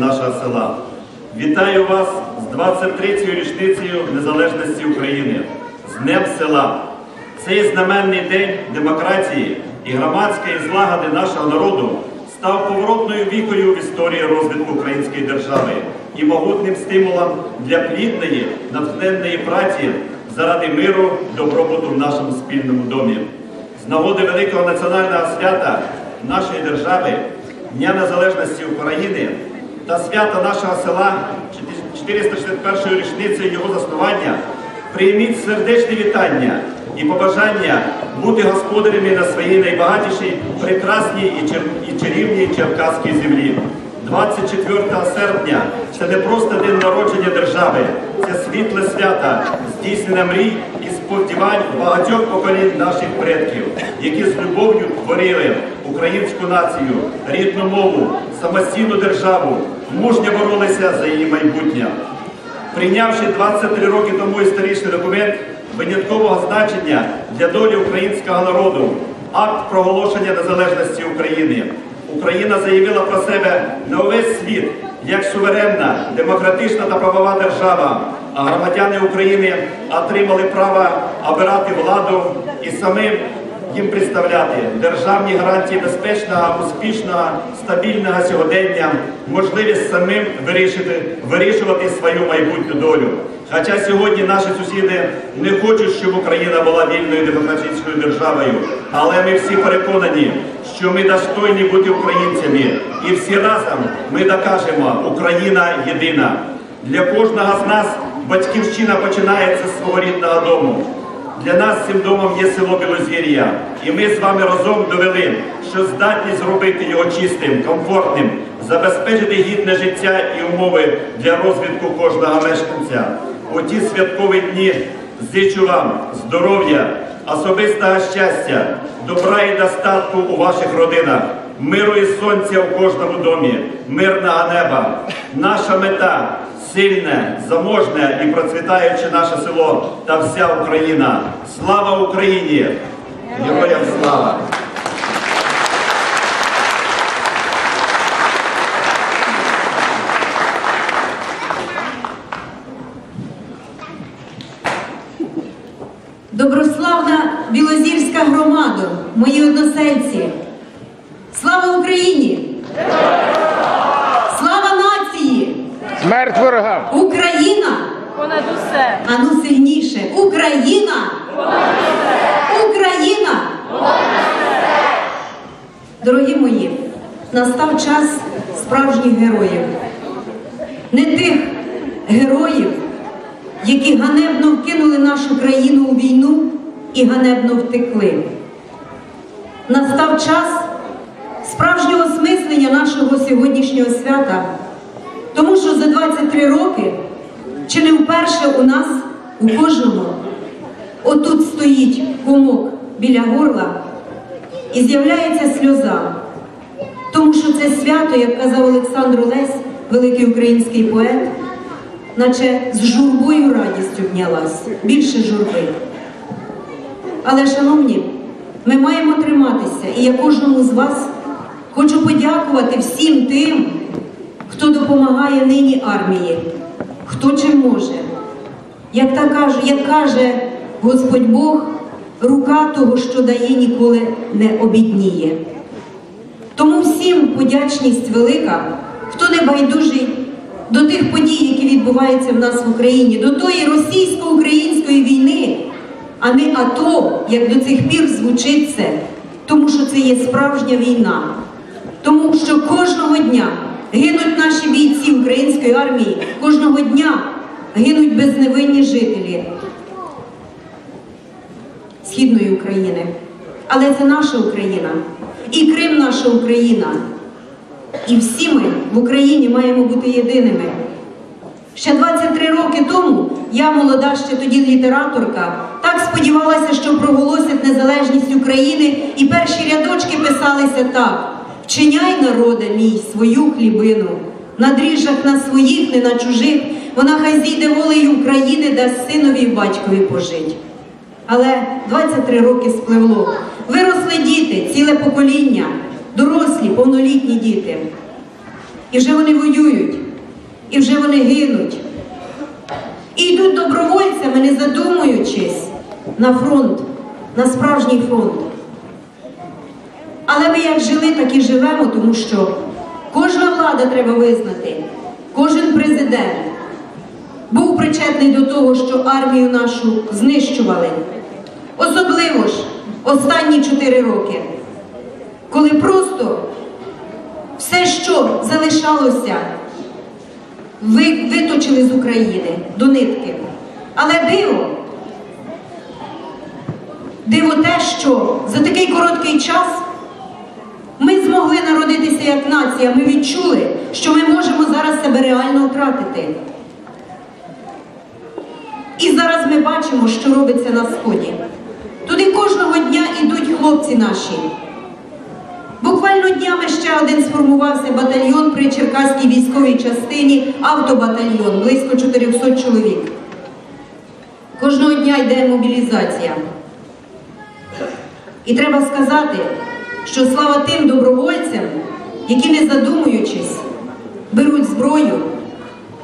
нашого села. Вітаю вас з 23-ю річницею незалежності України, з Днем села. Цей знаменний день демократії і громадської злагоди нашого народу став поворотною вікою в історії розвитку української держави і могутнім стимулом для плідної, натхненної праці заради миру, добробуту в нашому спільному домі. З нагоди великого національного свята нашої держави, Дня Незалежності України та свята нашого села 461-ї річниці його заснування, прийміть сердечне вітання і побажання бути господарями на своїй найбагатішій, прекрасній і, і чарівній Черкаській землі. 24 серпня це не просто день народження держави, це світле свята, здійснення мрій і сподівань багатьох поколінь наших предків, які з любов'ю творили українську націю, рідну мову, самостійну державу, мужньо боролися за її майбутнє. Прийнявши 23 роки тому історичний документ виняткового значення для долі українського народу, акт проголошення незалежності України. Україна заявила про себе на увесь світ як суверенна, демократична та правова держава, а громадяни України отримали право обирати владу і самим їм представляти державні гарантії безпечного, успішного, стабільного сьогодення, можливість самим вирішити, вирішувати свою майбутню долю. Хоча сьогодні наші сусіди не хочуть, щоб Україна була вільною демократичною державою, але ми всі переконані, що ми достойні бути українцями, і всі разом ми докажемо, Україна єдина. Для кожного з нас батьківщина починається з свого рідного дому. Для нас цим домом є село Білозір'я, і ми з вами разом довели, що здатні зробити його чистим, комфортним, забезпечити гідне життя і умови для розвитку кожного мешканця. У ті святкові дні зичу вам здоров'я, особистого щастя, добра і достатку у ваших родинах, миру і сонця у кожному домі, мирного неба. Наша мета сильне, заможне і процвітаюче наше село та вся Україна. Слава Україні! Героям слава! Доброславна Білозірська громада, мої односельці. Слава Україні! Смерть ворогам! Україна! Понад усе. Ану сильніше! Україна! Україна! Дорогі мої, настав час справжніх героїв. Не тих героїв, які ганебно вкинули нашу країну у війну і ганебно втекли. Настав час справжнього осмислення нашого сьогоднішнього свята, 23 роки, чи не вперше у нас, у кожного, отут стоїть комок біля горла і з'являється сльоза. Тому що це свято, як казав Олександр Олесь, великий український поет, наче з журбою радістю внялась, більше журби. Але, шановні, ми маємо триматися, і я кожному з вас хочу подякувати всім тим, хто допомагає нині армії, хто чим може. Як, та каже, як каже Господь Бог, рука того, що дає, ніколи не обідніє. Тому всім подячність велика, хто не байдужий до тих подій, які відбуваються в нас в Україні, до тої російсько-української війни, а не АТО, як до цих пір звучить це, тому що це є справжня війна. Тому що кожного дня гинуть наші бійці української армії, кожного дня гинуть безневинні жителі Східної України. Але це наша Україна. І Крим наша Україна. І всі ми в Україні маємо бути єдиними. Ще 23 роки тому я, молода ще тоді літераторка, так сподівалася, що проголосять незалежність України, і перші рядочки писалися так: вчиняй, народе мій, свою хлібину, на дріжджах на своїх, не на чужих, вона хай зійде волею України, дасть синові й батькові пожить. Але 23 роки спливло. Виросли діти, ціле покоління, дорослі, повнолітні діти. І вже вони воюють, і вже вони гинуть. І йдуть добровольцями, не задумуючись, на фронт, на справжній фронт. Але ми як жили, так і живемо, тому що кожна влада треба визнати, кожен президент був причетний до того, що армію нашу знищували. Особливо ж останні чотири роки, коли просто все, що залишалося, ви, виточили з України до нитки. Але диво, диво те, що за такий короткий час змогли як нація. Ми відчули, що ми можемо зараз себе реально втратити. І зараз ми бачимо, що робиться на сході. Туди кожного дня йдуть хлопці наші. Буквально днями ще один сформувався батальйон при Черкаській військовій частині, автобатальйон, близько 400 чоловік. Кожного дня йде мобілізація. І треба сказати, що слава тим добровольцям, які не задумуючись, беруть зброю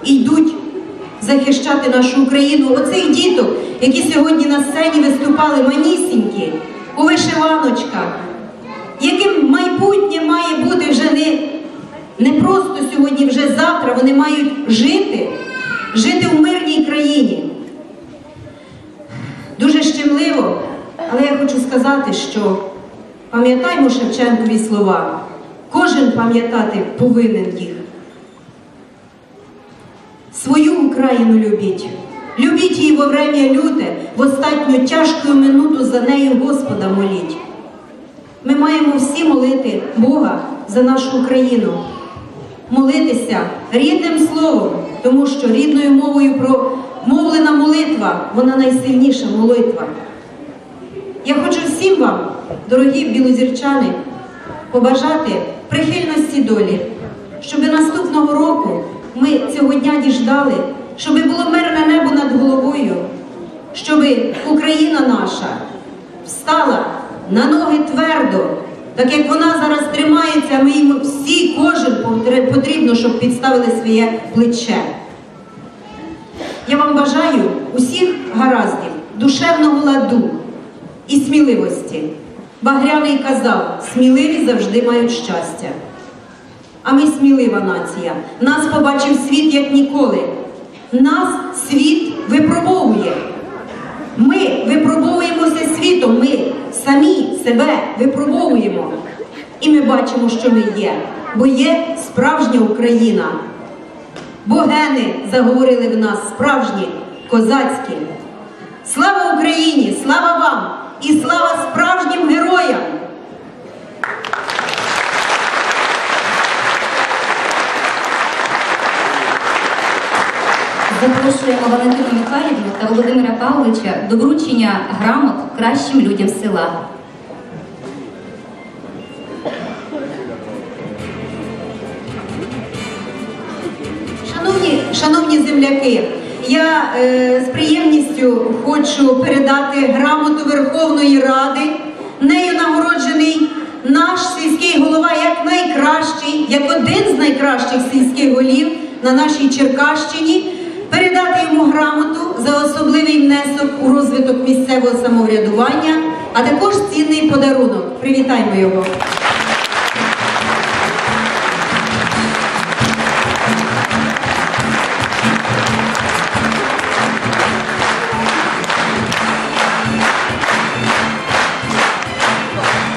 і йдуть захищати нашу Україну. Оцих діток, які сьогодні на сцені виступали манісінькі, у вишиваночках, яким майбутнє має бути вже не, не просто сьогодні, вже завтра. Вони мають жити, жити в мирній країні. Дуже щемливо, але я хочу сказати, що пам'ятаймо Шевченкові слова. Кожен пам'ятати повинен їх. Свою Україну любіть. Любіть її во врем'я люте, в остатню тяжку минуту за нею Господа моліть. Ми маємо всі молити Бога за нашу Україну, молитися рідним словом, тому що рідною мовою промовлена молитва, вона найсильніша молитва. Я хочу всім вам, дорогі білозірчани, побажати прихильності долі, щоб наступного року ми цього дня діждали, щоб було мирне небо над головою, щоб Україна наша встала на ноги твердо, так як вона зараз тримається, ми їм всі, кожен потрібно, щоб підставили своє плече. Я вам бажаю усіх гараздів, душевного ладу і сміливості. Багряний казав, сміливі завжди мають щастя. А ми смілива нація. Нас побачив світ як ніколи. Нас світ випробовує. Ми випробовуємося світом, ми самі себе випробовуємо. І ми бачимо, що ми є, бо є справжня Україна. Бо гени заговорили в нас справжні, козацькі. Слава Україні! Слава вам! І слава справжнім героям! Запрошуємо Валентину Михайлівну та Володимира Павловича до вручення грамот кращим людям села. Шановні, шановні земляки, я е, з приємністю хочу передати грамоту Верховної Ради. Нею нагороджений наш сільський голова як найкращий, як один з найкращих сільських голів на нашій Черкащині. Передати йому грамоту за особливий внесок у розвиток місцевого самоврядування, а також цінний подарунок. Привітаймо його.